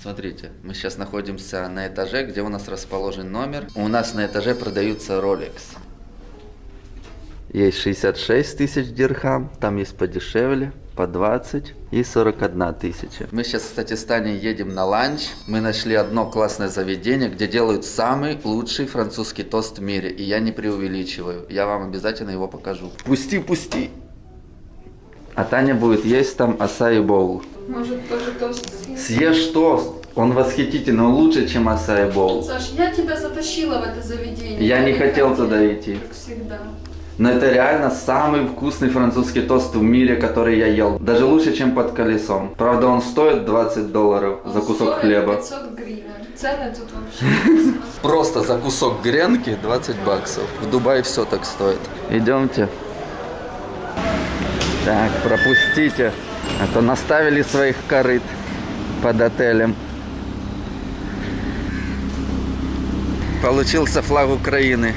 Смотрите, мы сейчас находимся на этаже, где у нас расположен номер. У нас на этаже продаются Rolex. Есть 66 тысяч дирхам, там есть подешевле, по 20 и 41 тысяча. Мы сейчас, кстати, с Таней едем на ланч. Мы нашли одно классное заведение, где делают самый лучший французский тост в мире. И я не преувеличиваю. Я вам обязательно его покажу. Пусти, пусти. А Таня будет есть там асаи боул. Может, тоже тост? Съешь тост. Он восхитительный, он лучше, чем асаи боул. Саш, я тебя затащила в это заведение. Я не хотел туда идти. Как всегда. Но это реально самый вкусный французский тост в мире, который я ел. Даже лучше, чем под колесом. Правда, он стоит 20 долларов за Он кусок стоит хлеба. 500 гривен. Цены тут вообще. Просто за кусок гренки 20 баксов. В Дубае все так стоит. Идемте. Так, пропустите. А то наставили своих корыт под отелем. Получился флаг Украины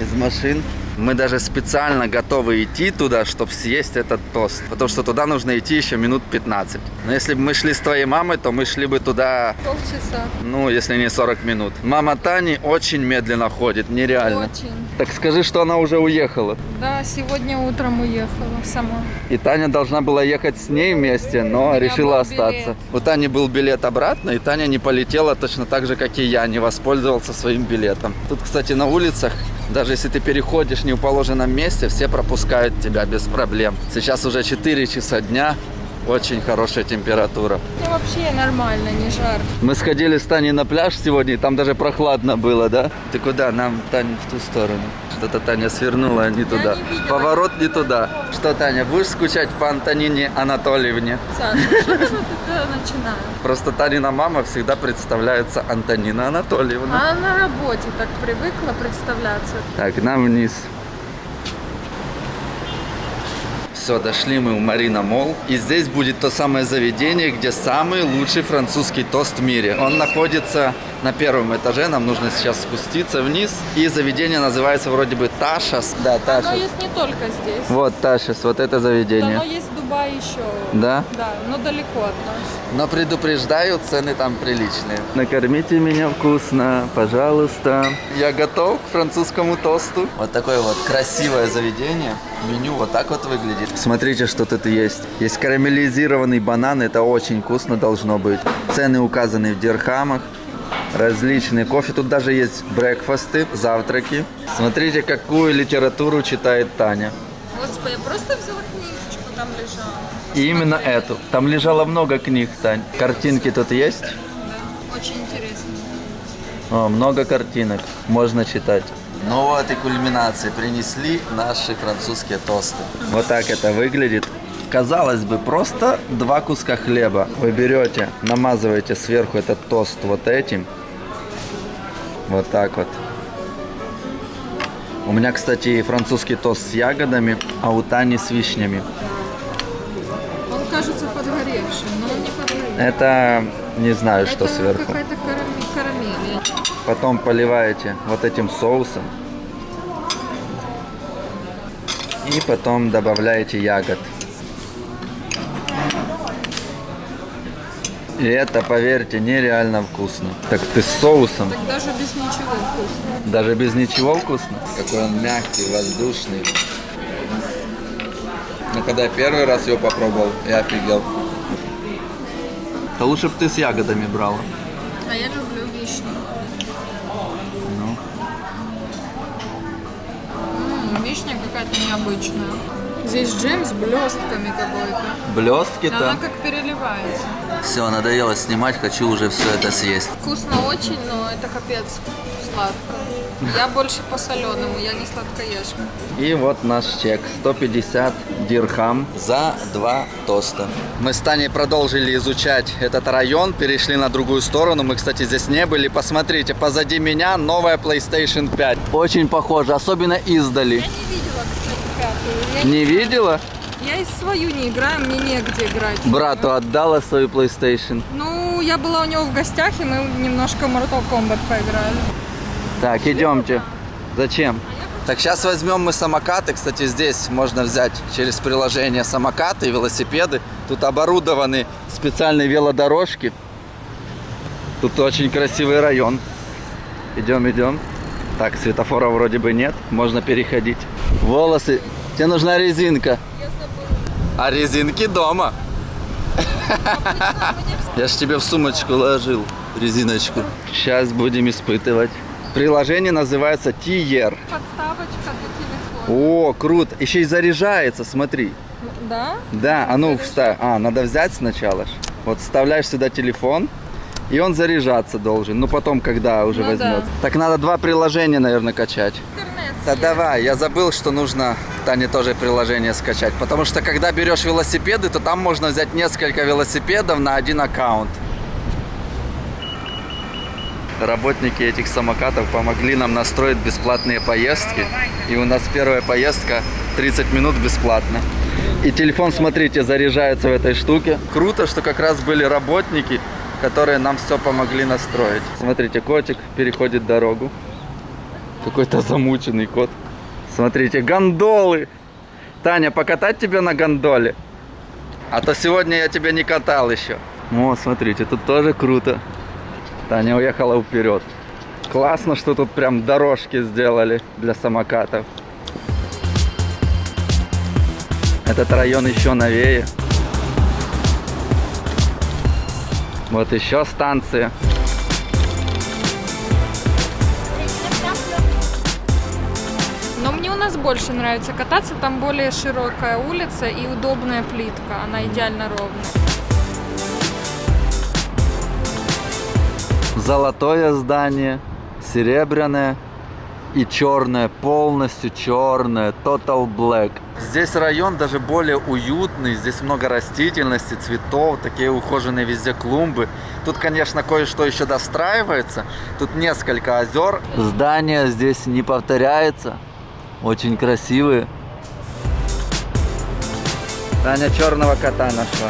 из машин. Мы даже специально готовы идти туда, чтобы съесть этот тост. Потому что туда нужно идти еще минут 15. Но если бы мы шли с твоей мамой, то мы шли бы туда Полчаса. ну, если не 40 минут. Мама Тани очень медленно ходит, нереально. Очень. Так скажи, что она уже уехала. Да, сегодня утром уехала сама. И Таня должна была ехать с ней вместе, но решила остаться. билет. У Тани был билет обратно, и Таня не полетела точно так же, как и я, не воспользовался своим билетом. Тут, кстати, на улицах, даже если ты переходишь не в положенном месте, все пропускают тебя без проблем. Сейчас уже 4 часа дня, очень хорошая температура. Ну, вообще нормально, не жарко. Мы сходили с Таней на пляж сегодня, и там даже прохладно было, да? Ты куда? Нам, Таня, в ту сторону. Что-то Таня свернула не туда. не видела. Поворот не туда. Что, Таня, будешь скучать по Антонине Анатольевне? Саша, что ты начинаешь? Просто Танина мама всегда представляется Антонина Анатольевна. Она на работе так привыкла представляться. Так, нам вниз. Все, дошли мы в Марина Мол. И здесь будет то самое заведение, где самый лучший французский тост в мире. Он находится на первом этаже, нам нужно сейчас спуститься вниз. И заведение называется вроде бы Ташас. Да, Оно Ташас. есть не только здесь. Вот Ташас, вот это заведение. Оно есть в Дубае еще. Да? Да, но далеко от нас. Но предупреждаю, цены там приличные. Накормите меня вкусно, пожалуйста. Я готов к французскому тосту. Вот такое вот красивое заведение. Меню вот так вот выглядит. Смотрите, что тут есть. Есть карамелизированный банан, это очень вкусно должно быть. Цены указаны в дирхамах. Различные кофе. Тут даже есть брекфасты, завтраки. Смотрите, какую литературу читает Таня. Господи, я просто взяла книжечку, там лежала. И именно эту. Там лежало много книг, Тань. Картинки тут есть? Да, очень интересно. О, много картинок. Можно читать. Ну вот и кульминации. Принесли наши французские тосты. Вот так это выглядит. Казалось бы, просто два куска хлеба. Вы берете, намазываете сверху этот тост вот этим. Вот так вот. У меня, кстати, французский тост с ягодами, а у Тани с вишнями. Это не знаю, что Это сверху. какая-то карамель. карамель. Потом поливаете вот этим соусом. И потом добавляете ягод. И это, поверьте, нереально вкусно. Так ты с соусом, Так даже без ничего вкусно. даже без ничего вкусно. Какой он мягкий, воздушный. Но когда я первый раз его попробовал, я офигел. Да лучше бы ты с ягодами брала. А я люблю вишню. Ну. М, вишня какая-то необычная. Здесь джем с блестками какой-то. Блестки-то. Она как переливается. Все, надоело снимать, хочу уже все это съесть. Вкусно очень, но это капец сладко. Я больше по соленому, я не сладкоежка. И вот наш чек. 150 дирхам за два тоста. Мы с Таней продолжили изучать этот район, перешли на другую сторону. Мы, кстати, здесь не были. Посмотрите, позади меня новая PlayStation 5. Очень похоже, особенно издали. Я не видела, кстати, пятую. Не видела? я и свою не играю, мне негде играть. Брату отдала свою PlayStation. Ну, я была у него в гостях, и мы немножко Mortal Kombat поиграли. Так, идемте. Зачем? Так, сейчас возьмем мы самокаты. Кстати, здесь можно взять через приложение самокаты и велосипеды. Тут оборудованы специальные велодорожки. Тут очень красивый район. Идем, идем. Так, светофора вроде бы нет. Можно переходить. Волосы. Тебе нужна резинка. А резинки дома. Я ж тебе в сумочку ложил резиночку. Сейчас будем испытывать. Приложение называется Тиер. Подставочка для телефона. О, круто. Еще и заряжается, смотри. Да? Да, а ну вставь. А, надо взять сначала. Вот вставляешь сюда телефон, и он заряжаться должен. Ну потом, когда уже Ну возьмет. да. Так надо два приложения, наверное, качать. Интернет. Да давай, я забыл, что нужно Тане тоже приложение скачать. Потому что когда берешь велосипеды, то там можно взять несколько велосипедов на один аккаунт. Работники этих самокатов помогли нам настроить бесплатные поездки. И у нас первая поездка 30 минут бесплатно. И телефон, смотрите, заряжается в этой штуке. Круто, что как раз были работники, которые нам все помогли настроить. Смотрите, котик переходит дорогу. Какой-то замученный кот. Смотрите, гондолы. Таня, покатать тебя на гондоле? А то сегодня я тебя не катал еще. О, смотрите, тут тоже круто. Таня уехала вперед. Классно, что тут прям дорожки сделали для самокатов. Этот район еще новее. Вот еще станция. Но мне у нас больше нравится кататься, там более широкая улица и удобная плитка, она идеально ровная. Золотое здание, серебряное и черное, полностью черное, Total Black. Здесь район даже более уютный, здесь много растительности, цветов, такие ухоженные везде клумбы. Тут, конечно, кое-что еще достраивается. Тут несколько озер. Здания здесь не повторяется, очень красивые. Таня черного кота нашла.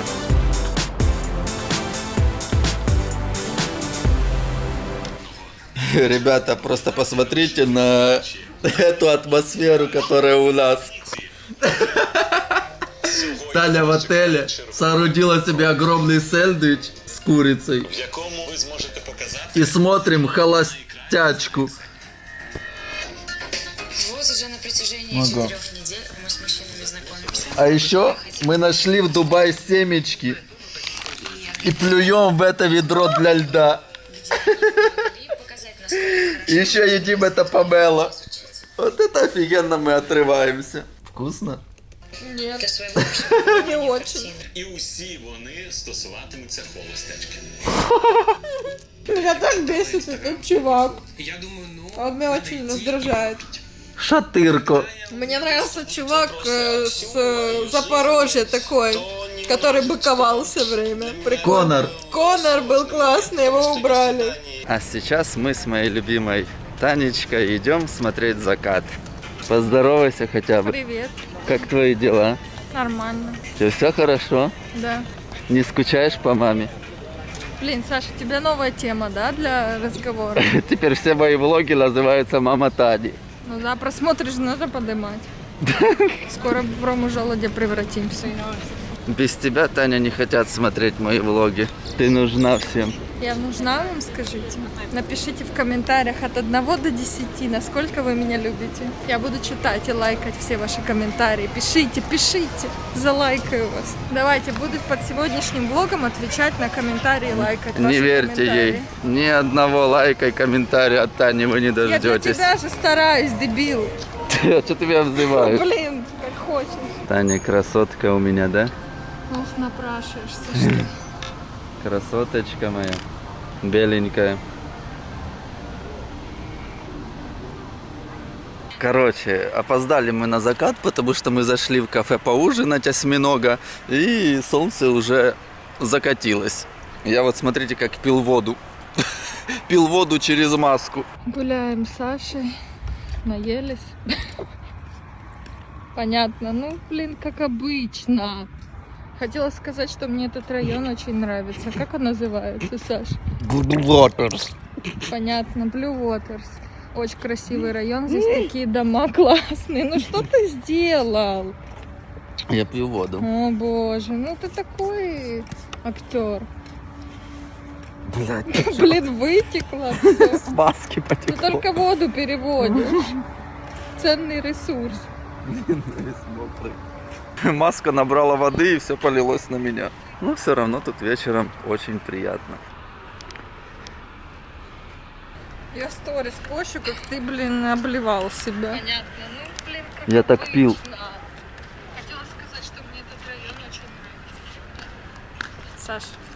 Ребята, просто посмотрите на эту атмосферу, которая у нас. Таня в отеле соорудила себе огромный сэндвич с курицей. И смотрим холостячку. Вот уже на протяжении Ага. четырех недель мы с мужчинами знакомимся. А еще мы нашли в Дубае семечки и плюем в это ведро для льда. И И еще едим это помело. Вот это офигенно мы отрываемся. Вкусно? Нет, не очень. і усі вони стосуватимуться холостячки. Меня так бесит этот чувак. Я думаю, ну Он меня очень раздражает. Шатырко. Мне нравился чувак э, с э, Запорожья такой, который быковал все время. Прикольно. Конор. Конор был классный, его убрали. А сейчас мы с моей любимой Танечкой идем смотреть закат. Поздоровайся хотя бы. Привет. Как твои дела? Нормально. Все, все хорошо? Да. Не скучаешь по маме? Блин, Саша, у тебя новая тема, да, для разговора? Теперь все мои влоги называются «Мама Тани». Ну да, просмотришь, надо поднимать. Скоро в промо-желуде превратимся. Без тебя, Таня, не хотят смотреть мои влоги. Ты нужна всем. Я нужна вам, скажите? Напишите в комментариях от 1 до 10, насколько вы меня любите. Я буду читать и лайкать все ваши комментарии. Пишите, пишите, залайкаю вас. Давайте, буду под сегодняшним влогом отвечать на комментарии и лайкать не верьте ей. Ни одного лайка и комментария от Тани вы не Я для дождетесь. тебя же стараюсь, дебил. Что тебя взываю? Блин, как хочешь. Таня красотка у меня, да? Ох, напрашиваешься, что Красоточка моя. Беленькая. Короче, опоздали мы на закат, потому что мы зашли в кафе поужинать осьминога, и солнце уже закатилось. Я вот смотрите, как пил воду. Пил воду через маску. Гуляем с Сашей, наелись. Понятно, ну, блин, как обычно. Хотела сказать, что мне этот район очень нравится. Как он называется, Саш? Понятно, Blue Waters. Очень красивый район, здесь такие дома классные. Ну что ты сделал? Я пью воду. О боже, ну ты такой актер. Блядь, Блин, вытекло. всё. с маски Ты потекло. только воду переводишь. Ценный ресурс. Блин, весь мокрый. Маска набрала воды и все полилось на меня. Но все равно тут вечером очень приятно. Я сторис пощу, как ты, блин, обливал себя. Понятно. Ну, блин, как Я так пил. обычно. Хотела сказать, что мне этот район очень нравится. Саш,